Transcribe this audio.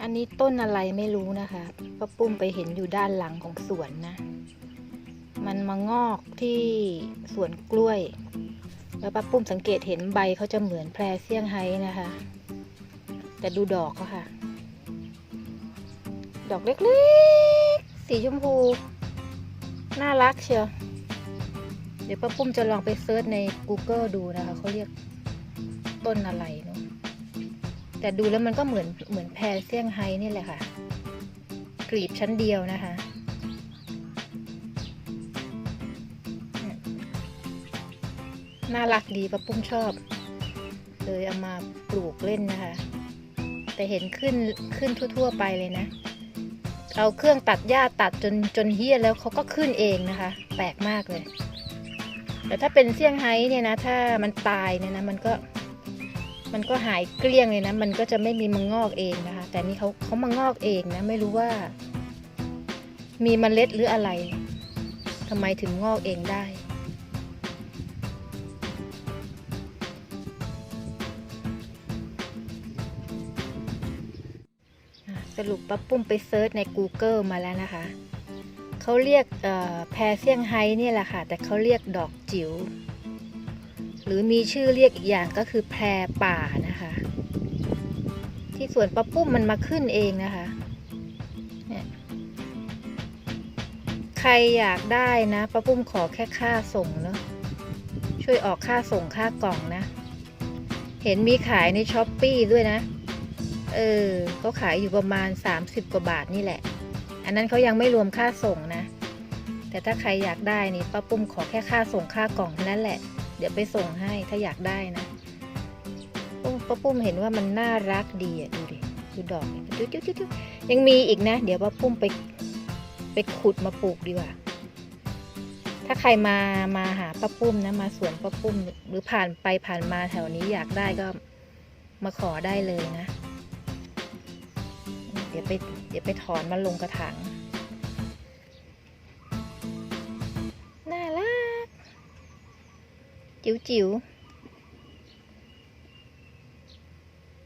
อันนี้ต้นอะไรไม่รู้นะคะป้าปุ้มไปเห็นอยู่ด้านหลังของสวนนะ มันมางอกที่สวนกล้วย แล้วป้าปุ้มสังเกตเห็นใบเขาจะเหมือนแพรเซี่ยงไฮ้นะคะ แต่ดูดอกเขาค่ะ ดอกเล็กๆ สีชมพู น่ารักเชียว เดี๋ยวป้าปุ้มจะลองไปเซิร์ชใน Google ดูนะคะเขาเรียกต้นอะไรเนาะ แต่ดูแล้วมันก็เหมือนเหมือนแพรเซี่ยงไฮ้นี่แหละค่ะกลีบชั้นเดียวนะคะน่ารักดีป้าปุ้มชอบ เลยเอามาปลูกเล่นนะคะ แต่เห็นขึ้นขึ้นทั่ว ๆ ไปเลยนะ เอาเครื่องตัดหญ้าตัดจนจนเฮี้ยแล้วเขาก็ขึ้นเองนะคะ แปลกมากเลย แต่ถ้าเป็นเซี่ยงไฮ้เนี่ยนะ ถ้ามันตายเนี่ยนะ มันก็ มันก็หายเกลี้ยงเลยนะ มันก็จะไม่มีมังงอกเองนะคะ แต่นี่เขาเขามางอกเองนะ ไม่รู้ว่า มีเมล็ดหรืออะไรทำไมถึงงอกเองได้ สรุปป้าปุ้มไปเซิร์ชใน Google มาแล้วนะคะเขาเรียกแพรเซี่ยงไฮ้เนี่ยแหละค่ะ แต่เขาเรียกดอกจิ๋ว หรือมีชื่อเรียกอีกอย่างก็คือแพรป่านะคะ ที่สวนป้าปุ้มมันมาขึ้นเองนะคะเนี่ยใครอยากได้นะป้าปุ้มขอแค่ค่าส่งเนาะช่วยออกค่าส่งค่ากล่องนะ เห็นมีขายในช้อปปีด้วยนะ เออเขาขายอยู่ประมาณ 30 กว่าบาทนี่แหละ อันนั้นเขายังไม่รวมค่าส่งนะ แต่ถ้าใครอยากได้นี่ป้าปุ้มขอแค่ค่าส่งค่ากล่องเท่านั้นแหละ เดี๋ยวไปส่งให้ถ้าอยากได้นะปุ้มป้าปุ้มเห็นว่ามันน่ารักดีอะดูดิดูดอกดิจุ๊จุ๊จุ๊จุ๊ยังมีอีกนะ เดี๋ยวป้าปุ้มไปไปขุดมาปลูกดีกว่า ถ้าใครมามาหาป้าปุ้มนะมาสวนป้าปุ้มหรือผ่านไปผ่านมาแถวนี้อยากได้ก็มาขอได้เลยนะ เดี๋ยวไปเดี๋ยวไปถอนมาลงกระถาง Chữ.